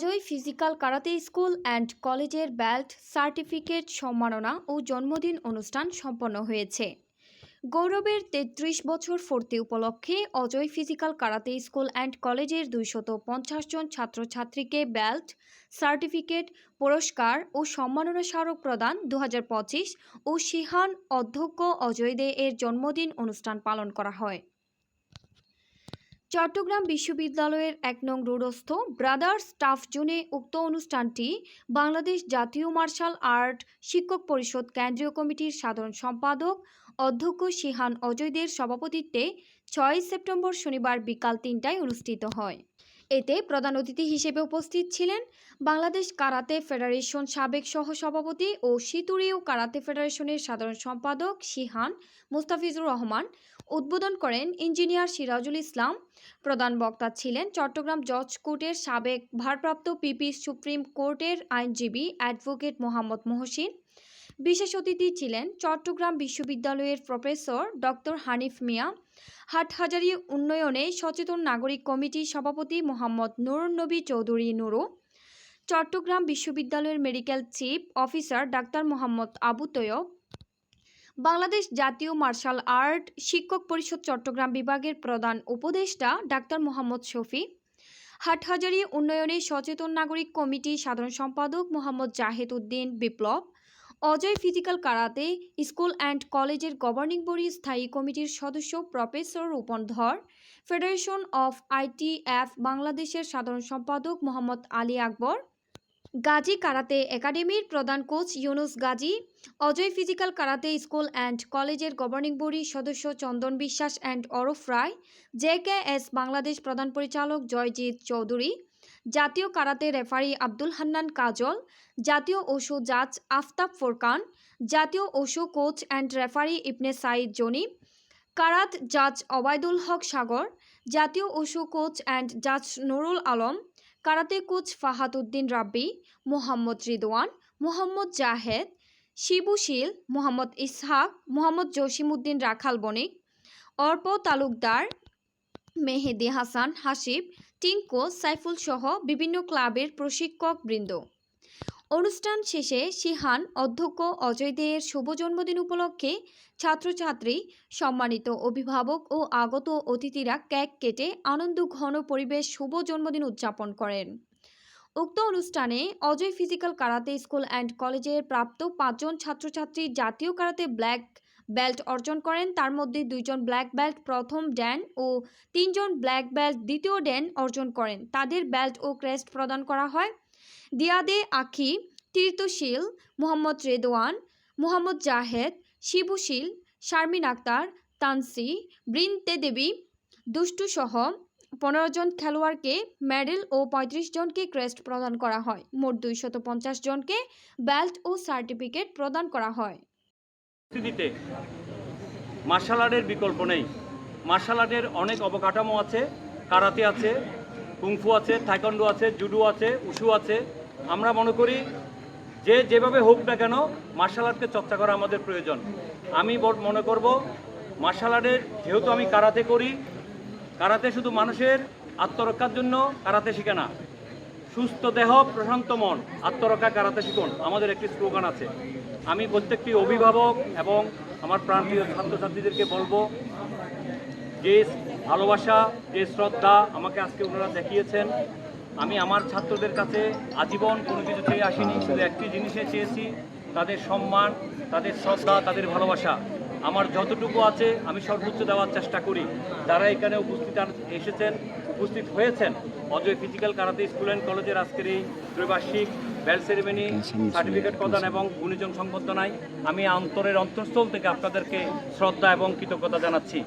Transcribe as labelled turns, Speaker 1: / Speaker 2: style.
Speaker 1: Ajoy physical karate school and কলেজের belt certificate সম্মাননা ও জন্মদিন অনুষ্ঠান সম্পন্ন হয়েছে। গৌরবের তেত্রিশ বছর পূর্তি উপলক্ষে Ajoy physical karate school and কলেজের দুইশত পঞ্চাশ জন ছাত্রছাত্রীকে বেল্ট সার্টিফিকেট পুরস্কার ও সম্মাননা স্মারক প্রদান দু হাজার পঁচিশ ও সিহান অধ্যক্ষ অজয় দে এর জন্মদিন অনুষ্ঠান পালন করা হয়। চট্টগ্রাম বিশ্ববিদ্যালয়ের এক নং রোডস্থ ব্রাদার্স স্টাফ জোনে উক্ত অনুষ্ঠানটি বাংলাদেশ জাতীয় মার্শাল আর্ট শিক্ষক পরিষদ কেন্দ্রীয় কমিটির সাধারণ সম্পাদক অধ্যক্ষ সিহান অজয়দের সভাপতিত্বে ছয় সেপ্টেম্বর শনিবার বিকাল তিনটায় অনুষ্ঠিত হয়। এতে প্রধান অতিথি হিসেবে উপস্থিত ছিলেন বাংলাদেশ কারাতে ফেডারেশন সাবেক সহসভাপতি ও সিতুরিও কারাতে ফেডারেশনের সাধারণ সম্পাদক সিহান মুস্তাফিজুর রহমান, উদ্বোধন করেন ইঞ্জিনিয়ার সিরাজুল ইসলাম। প্রধান বক্তা ছিলেন চট্টগ্রাম জজ কোর্টের সাবেক ভারপ্রাপ্ত পিপি সুপ্রিম কোর্টের আইনজীবী অ্যাডভোকেট মোহাম্মদ মহসিন। বিশেষ অতিথি ছিলেন চট্টগ্রাম বিশ্ববিদ্যালয়ের প্রফেসর ডক্টর হানিফ মিয়া, হাটহাজারি উন্নয়নে সচেতন নাগরিক কমিটির সভাপতি মোহাম্মদ নুরুন্নবী চৌধুরী নুরু, চট্টগ্রাম বিশ্ববিদ্যালয়ের medical chief officer doctor Mohammad Abu Taiyab, Bangladesh জাতীয় মার্শাল আর্ট শিক্ষক পরিষদ চট্টগ্রাম বিভাগের প্রধান উপদেষ্টা ডাক্তার মোহাম্মদ শফি, হাটহাজারি উন্নয়নে সচেতন নাগরিক কমিটি সাধারণ সম্পাদক Mohammad Zahed Uddin Biplob Ajoy physical karate, school and কলেজের গভর্নিং বডি স্থায়ী কমিটির সদস্য প্রফেসর রূপন ধর, ফেডারেশন অফ আইটিএফ বাংলাদেশের সাধারণ সম্পাদক মোহাম্মদ আলী আকবর, গাজী কারাতে একাডেমির প্রধান coach Yunus Gazi, Ajoy physical karate school and কলেজের গভর্নিং বডির সদস্য Chandan Biswas and অরফ Roy, J K S Bangladesh প্রধান পরিচালক জয়জিৎ চৌধুরী জাতীয় কারাতে রেফারি আব্দুল হান্নান কাজল, জাতীয় ওশো জাজ আফতাব ফোরকান, জাতীয় wushu coach and referee Ibne Saeed Jony, karate জাজ অবায়দুল হক সাগর, জাতীয় ওশো কোচ অ্যান্ড জাজ নুরুল আলম, কারাতে কোচ ফাহাদ উদ্দিন রাব্বি, মোহাম্মদ রিদওয়ান, মোহাম্মদ জাহেদ শিবুশীল মোহাম্মদ ইসহাক, মোহাম্মদ জসিমউদ্দিন রাখাল বণিক, অর্প তালুকদার মেহেদি হাসান হাসিব টিঙ্কো সাইফুল সহ বিভিন্ন ক্লাবের প্রশিক্ষক বৃন্দ অনুষ্ঠান শেষে সিহান অধ্যক্ষ অজয় দেয়ের শুভ জন্মদিন উপলক্ষে ছাত্রছাত্রী, সম্মানিত অভিভাবক ও আগত অতিথিরা কেক কেটে আনন্দ ঘন পরিবেশ শুভ জন্মদিন উদযাপন করেন। উক্ত অনুষ্ঠানে Ajoy physical karate school and কলেজের প্রাপ্ত পাঁচজন ছাত্রছাত্রী জাতীয় কারাতে ব্ল্যাক বেল্ট অর্জন করেন। তার মধ্যে দুইজন ব্ল্যাক বেল্ট, প্রথম ড্যান ও তিনজন ব্ল্যাক বেল্ট, দ্বিতীয় ড্যান অর্জন করেন। তাদের বেল্ট ও ক্রেস্ট প্রদান করা হয়। দিয়াদে আখি তীর্থশীল মোহাম্মদ রেদওয়ান, মোহাম্মদ জাহেদ, শিবুশীল, শারমিন আক্তার, তানসি, বৃন্তে দেবী, দুষ্টু সহ পনেরো জন খেলোয়াড়কে মেডেল ও পঁয়ত্রিশ জনকে ক্রেস্ট প্রদান করা হয়। মোট দুইশত জনকে বেল্ট ও সার্টিফিকেট প্রদান করা হয়।
Speaker 2: পরিস্থিতিতে মার্শাল আর্টের বিকল্প নেই। মার্শাল আর্টের অনেক অবকাঠামো আছে, কারাতে আছে, কুংফু আছে থাইকন্ডো আছে, জুডো আছে উশু আছে। আমরা মনে করি যে যেভাবে হোক না কেন মার্শাল আর্টকে চর্চা করা আমাদের প্রয়োজন। আমি মনে করব মার্শাল আর্টের যেহেতু আমি কারাতে করি, কারাতে শুধু মানুষের আত্মরক্ষার জন্য কারাতে শিখে না। সুস্থ দেহ, প্রশান্ত মন আত্মরক্ষা কারাতে শিখুন। আমাদের একটি স্লোগান আছে। আমি প্রত্যেকটি অভিভাবক এবং আমার প্রাণপ্রিয় ছাত্রছাত্রীদেরকে বলব, যে ভালোবাসা, যে শ্রদ্ধা আমাকে আজকে ওনারা দেখিয়েছেন, আমি আমার ছাত্রদের কাছে আজীবন কোনো কিছু চেয়ে আসিনি, শুধু একটি জিনিসে চেয়েছি, তাদের সম্মান, তাদের শ্রদ্ধা, তাদের ভালোবাসা। আমার যতটুকু আছে, আমি সর্বোচ্চ দেওয়ার চেষ্টা করি। যারা এখানে উপস্থিত এসেছেন উপস্থিত হয়েছেন। Ajoy physical karate school and কলেজের আজকের এই ত্রৈবার্ষিক বেল সেরেমনি সার্টিফিকেট প্রদান এবং গুণীজন সংবর্ধনায় আমি অন্তরের অন্তঃস্থল থেকে আপনাদেরকে শ্রদ্ধা এবং কৃতজ্ঞতা জানাচ্ছি।